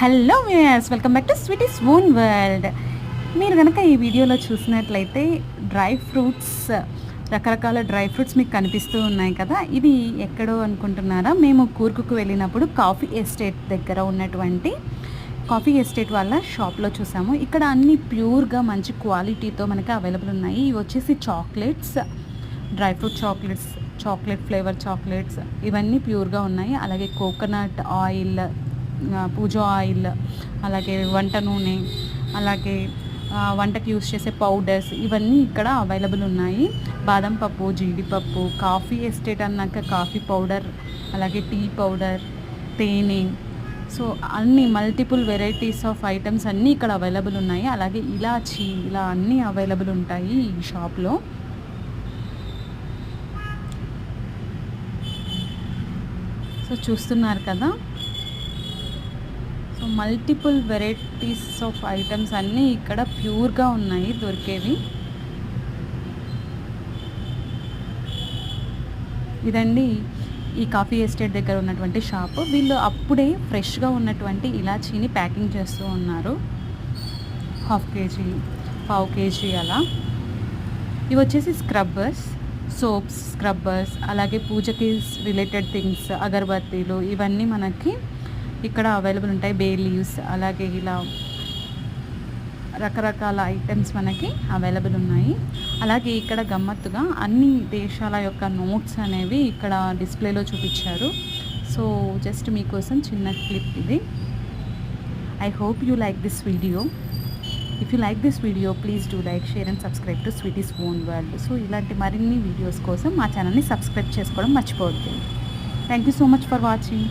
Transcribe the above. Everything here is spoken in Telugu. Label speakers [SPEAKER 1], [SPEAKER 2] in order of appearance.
[SPEAKER 1] Hello viewers welcome back to Sweety's own world. మీరు కనుక ఈ వీడియోలో చూసినట్లయితే డ్రై ఫ్రూట్స్ రకరకాల డ్రై ఫ్రూట్స్ మీకు కనిపిస్తూ ఉన్నాయి కదా. ఇది ఎక్కడో అనుకుంటున్నారా? మేము కూర్కుకు వెళ్ళినప్పుడు కాఫీ ఎస్టేట్ దగ్గర ఉన్నటువంటి కాఫీ ఎస్టేట్ వాళ్ళ షాప్లో చూసాము. ఇక్కడ అన్ని ప్యూర్గా మంచి క్వాలిటీతో మనకి అవైలబుల్ ఉన్నాయి. ఇవి వచ్చేసి chocolates dry fruit chocolates chocolate flavour chocolates ఇవన్నీ ప్యూర్గా ఉన్నాయి. అలాగే కోకోనట్ ఆయిల్ పూజ ఆయిల్ అలాగే వంట నూనె అలాగే వంటకి యూస్ చేసే పౌడర్స్ ఇవన్నీ ఇక్కడ అవైలబుల్ ఉన్నాయి. బాదం పప్పు జీడిపప్పు కాఫీ ఎస్టేట్ అన్నాక కాఫీ పౌడర్ అలాగే టీ పౌడర్ తేనె. సో అన్ని మల్టిపుల్ వెరైటీస్ ఆఫ్ ఐటమ్స్ అన్నీ ఇక్కడ అవైలబుల్ ఉన్నాయి. అలాగే ఇలాచి ఇలా అన్నీ అవైలబుల్ ఉంటాయి ఈ షాప్లో. సో చూస్తున్నారు కదా? మల్టిపుల్ వెరైటీస్ ఆఫ్ ఐటమ్స్ అన్నీ ఇక్కడ ప్యూర్గా ఉన్నాయి దొరికేవి. ఇదండి ఈ కాఫీ ఎస్టేట్ దగ్గర ఉన్నటువంటి షాప్. వీళ్ళు అప్పుడే ఫ్రెష్గా ఉన్నటువంటి ఇలాచీని ప్యాకింగ్ చేస్తూ ఉన్నారు. హాఫ్ కేజీ పావు కేజీ అలా. ఇవి వచ్చేసి స్క్రబ్బర్స్ సోప్స్ స్క్రబ్బర్స్ అలాగే పూజకి రిలేటెడ్ థింగ్స్ అగరబత్తీలు ఇవన్నీ మనకి ఇక్కడ అవైలబుల్ ఉంటాయి. బే లీవ్స్ అలాగే ఇలా రకరకాల ఐటమ్స్ మనకి అవైలబుల్ ఉన్నాయి. అలాగే ఇక్కడ గమ్మత్తుగా అన్ని దేశాల యొక్క నోట్స్ అనేవి ఇక్కడ డిస్ప్లేలో చూపించారు. సో జస్ట్ మీకోసం చిన్న క్లిప్ ఇది. I hope you like this video if you like this video please do like share and subscribe to Sweety's own world so ఇలాంటి మరిన్ని వీడియోస్ కోసం మా ఛానల్ని సబ్స్క్రైబ్ చేసుకోవడం మర్చిపోవద్దు. Thank you so much for watching